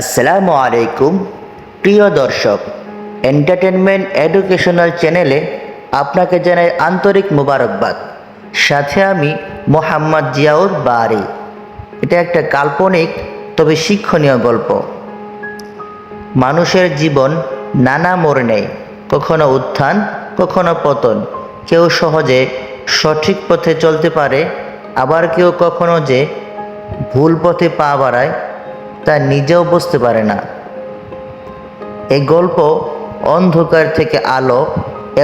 আসসালামু আলাইকুম, প্রিয় দর্শক এন্টারটেনমেন্ট এডুকেশনাল চ্যানেলে আপনাকে জানাই আন্তরিক মোবারকবাদ। সাথে আমি মোহাম্মদ জিয়াউর বারি। এটা একটা কাল্পনিক, তবে শিক্ষণীয় গল্প। মানুষের জীবন নানা মোড় নেয় কখনো উত্থান, কখনো পতন। কেউ সহজে সঠিক পথে চলতে পারে, আবার কেউ কখনো যে ভুল পথে পা বাড়ায় তা নিজেও বুঝতে পারে না। এই গল্প অন্ধকার থেকে আলো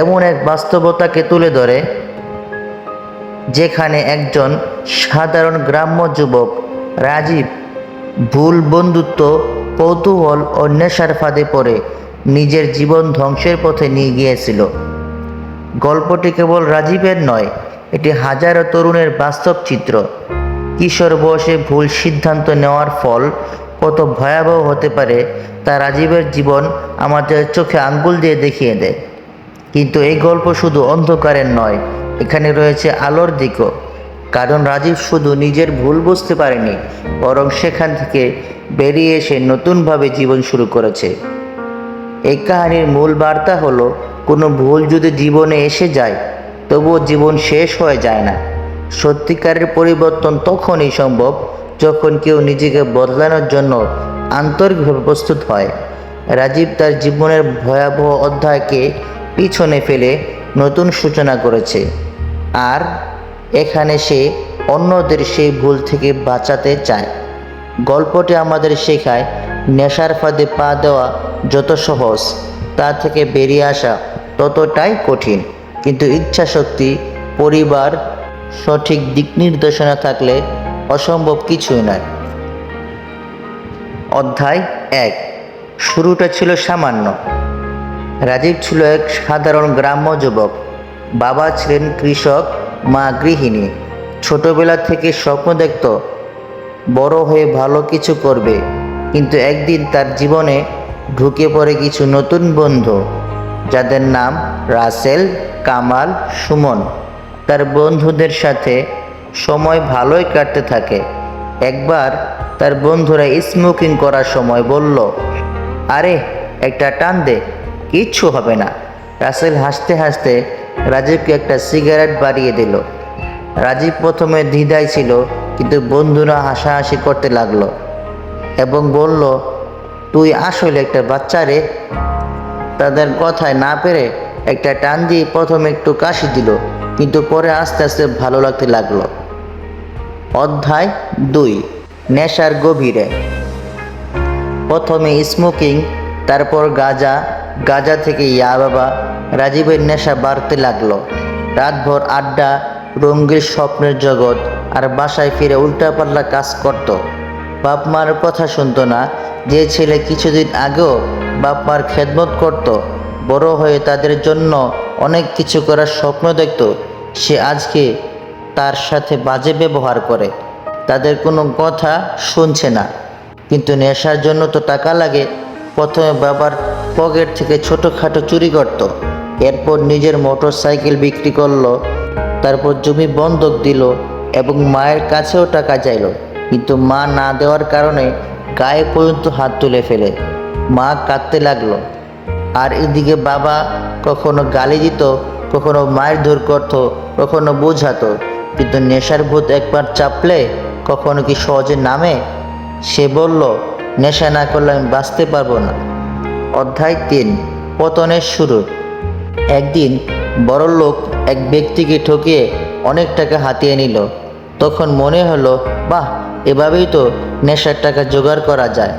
এমন এক বাস্তবতাকে তুলে ধরে, যেখানে একজন সাধারণ গ্রাম্য যুবক রাজীব ভুল বন্ধুত্ব, কৌতূহল ও নেশার ফাঁদে পড়ে নিজের জীবন ধ্বংসের পথে নিয়ে গিয়েছিল। গল্পটি কেবল রাজীবের নয়, এটি হাজারো তরুণের বাস্তব চিত্র। কিশোর বয়সে ভুল সিদ্ধান্ত নেওয়ার ফল কত ভয়াবহ হতে পারে, তা রাজীবের জীবন আমাদের চোখে আঙ্গুল দিয়ে দেখিয়ে দেয়। কিন্তু এই গল্প শুধু অন্ধকারের নয়, এখানে রয়েছে আলোর দিকও। কারণ রাজীব শুধু নিজের ভুল বুঝতে পারেনি, বরং সেখান থেকে বেরিয়ে এসে নতুনভাবে জীবন শুরু করেছে। এই কাহিনীর মূল বার্তা হলো, কোনো ভুল যদি জীবনে এসে যায়, তবুও জীবন শেষ হয়ে যায় না। সত্যিকারের পরিবর্তন তখনই সম্ভব যখন কেউ নিজেকে বদলানোর জন্য আন্তরিকভাবে প্রস্তুত হয়, রাজীব তার জীবনের ভয়াবহ অধ্যায়কে পিছনে ফেলে নতুন সূচনা করেছে। আর এখানে সে অন্যদের সেই ভুল থেকে বাঁচাতে চায়। গল্পটি আমাদের শেখায়, নেশার ফাঁদে পা দেওয়া যত সহজ, তা থেকে বেরিয়ে আসা ততটাই কঠিন। কিন্তু ইচ্ছা শক্তি পরিবার, সঠিক দিক নির্দেশনা থাকলে অসম্ভব কিছুই নয়। অধ্যায় এক। শুরুটা ছিল সামান্য। রাজীব ছিল এক সাধারণ গ্রাম্য যুবক। বাবা ছিলেন কৃষক, মা গৃহিণী। ছোটবেলা থেকে স্বপ্ন দেখত, বড় হয়ে ভালো কিছু করবে। কিন্তু একদিন তার জীবনে ঢুকে পড়ে কিছু নতুন বন্ধু, যাদের নাম রাসেল, কামাল, সুমন। তার বন্ধুদের সাথে সময় ভালোই কাটতে থাকে। একবার তার বন্ধুরা স্মোকিং করার সময় বলল, আরে, একটা টান দে, কিচ্ছু হবে না। রাসেল হাসতে হাসতে রাজীবকে একটা সিগারেট বাড়িয়ে দিল। রাজীব প্রথমে দ্বিধায় ছিল, কিন্তু বন্ধুরা হাসাহাসি করতে লাগল এবং বলল, তুই আসলে একটা বাচ্চা রে। তাদের কথায় না পেরে একটা টান দিয়ে প্রথমে একটু কাশি দিল, কিন্তু পরে আস্তে আস্তে ভালো লাগতে লাগল। অধ্যায় দুই, নেশার গভীরে। প্রথমে স্মোকিং তারপর গাজা। গাজা থেকে ইয়া বাবা রাজীবের নেশা বাড়তে লাগল। রাতভর আড্ডা রঙ্গির স্বপ্নের জগৎ আর বাসায় ফিরে উল্টাপাল্টা কাজ করত। বাপ মার কথা শুনতো না, যে ছেলে কিছুদিন আগেও বাপ মার খেদমত করত। বড় হয়ে তাদের জন্য অনেক কিছু করার স্বপ্ন দেখত। সে আজকে তার সাথে বাজে ব্যবহার করে। তাদের কোনো কথা শুনছে না। কিন্তু নেশার জন্য তো টাকা লাগে। প্রথমে বাবার পকেট থেকে ছোটোখাটো চুরি করত। এরপর নিজের মোটর সাইকেল বিক্রি করল। তারপর জমি বন্ধক দিল এবং মায়ের কাছেও টাকা চাইলো। কিন্তু মা না দেওয়ার কারণে গায়ে পর্যন্ত হাত তুলে ফেলে। মা কাঁদতে লাগল। আর এদিকে বাবা কখনো গালি দিত, কখনো মায়ের ধর করতো, কখনো বোঝাতো। কিন্তু নেশার ভূত একবার চাপলে কখনো কি সহজে নামে? সে বলল, নেশা না করলে আমি বাঁচতে পারব না। অধ্যায় তিন, পতনের শুরু। একদিন বড় লোক এক ব্যক্তিকে ঠকিয়ে অনেক টাকা হাতিয়ে নিল। তখন মনে হলো, বাহ, এভাবেই তো নেশার টাকা জোগাড় করা যায়।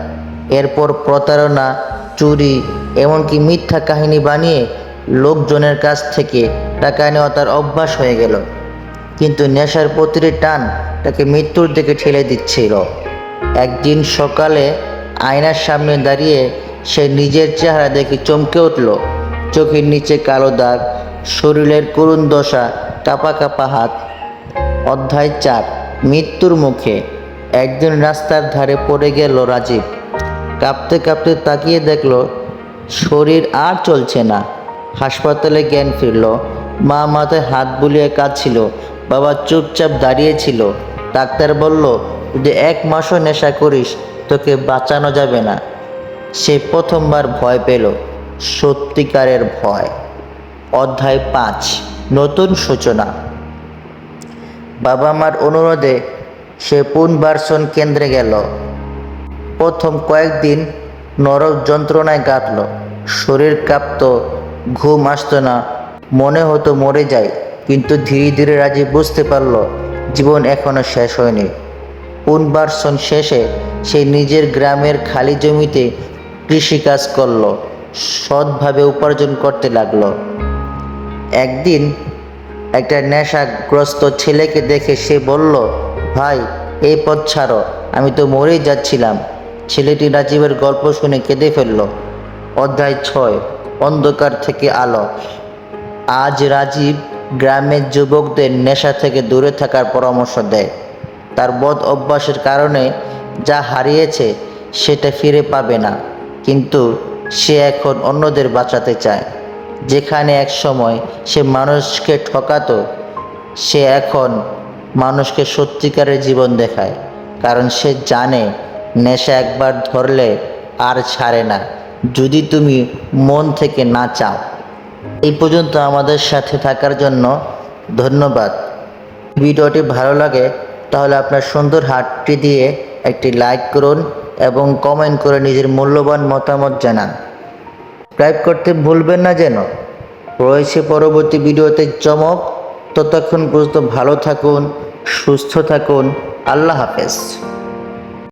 এরপর প্রতারণা, চুরি, এমনকি মিথ্যা কাহিনী বানিয়ে লোকজনের কাছ থেকে টাকা নেওয়া তার অভ্যাস হয়ে গেল। কিন্তু নেশার প্রতিটি টান তাকে মৃত্যুর দিকে ঠেলে দিচ্ছিল। একদিন সকালে আয়নার সামনে দাঁড়িয়ে সে নিজের চেহারা দেখে চমকে উঠল। চোখের নিচে কালো দাগ, শরীরের করুণ দশা, কাপা কাপা হাত। অধ্যায় চার, মৃত্যুর মুখে। একদিন রাস্তার ধারে পড়ে গেল রাজীব। কাঁপতে কাঁপতে তাকিয়ে দেখল, শরীর আর চলছে না। হাসপাতালে জ্ঞান ফিরল। মা মাথায় হাত বুলিয়ে কাঁদছিল। বাবা চুপচাপ দাঁড়িয়েছিল ডাক্তার বলল, যদি এক মাসও নেশা করিস, তোকে বাঁচানো যাবে না। সে প্রথমবার ভয় পেল, সত্যিকারের ভয়। অধ্যায় পাঁচ, নতুন সূচনা। বাবা মার অনুরোধে সে পুনর্বাসন কেন্দ্রে গেল। প্রথম কয়েকদিন নরক যন্ত্রণায় কাটল, শরীর কাঁপত, ঘুম আসতো না, মনে হতো মরে যায় কিন্তু ধীরে ধীরে রাজি বুঝতে পারল, জীবন এখনও শেষ হয়নি। পুনর্বাসন শেষে সে নিজের গ্রামের খালি জমিতে কৃষিকাজ করল, সৎভাবে উপার্জন করতে লাগল। একদিন একটা নেশাগ্রস্ত ছেলেকে দেখে সে বলল, ভাই, এই পথ ছাড়ো, আমি তো মরেই যাচ্ছিলাম। ছেলেটি রাজীবের গল্প শুনে কেঁদে ফেলল। অধ্যায় ছয়, অন্ধকার থেকে আলো। আজ রাজীব গ্রামের যুবকদের নেশা থেকে দূরে থাকার পরামর্শ দেয়। তার বদ অভ্যাসের কারণে যা হারিয়েছে সেটা ফিরে পাবে না। কিন্তু সে এখন অন্যদের বাঁচাতে চায়। যেখানে এক সময় সে মানুষকে ঠকাতো, সে এখন মানুষকে সত্যিকারের জীবন দেখায়। কারণ সে জানে, নেশা একবার ধরলে আর ছাড়ে না। যদি তুমি মন থেকে না চাও। এই পর্যন্ত আমাদের সাথে থাকার জন্য ধন্যবাদ। ভিডিওটি ভালো লাগে তাহলে আপনার সুন্দর হাতটি দিয়ে একটি লাইক করুন এবং কমেন্ট করে নিজের মূল্যবান মতামত জানান। সাবস্ক্রাইব করতে ভুলবেন না যেন। রয়েছে পরবর্তী ভিডিওতে চমক। ততক্ষণ পর্যন্ত ভালো থাকুন, সুস্থ থাকুন। আল্লাহ হাফেজ।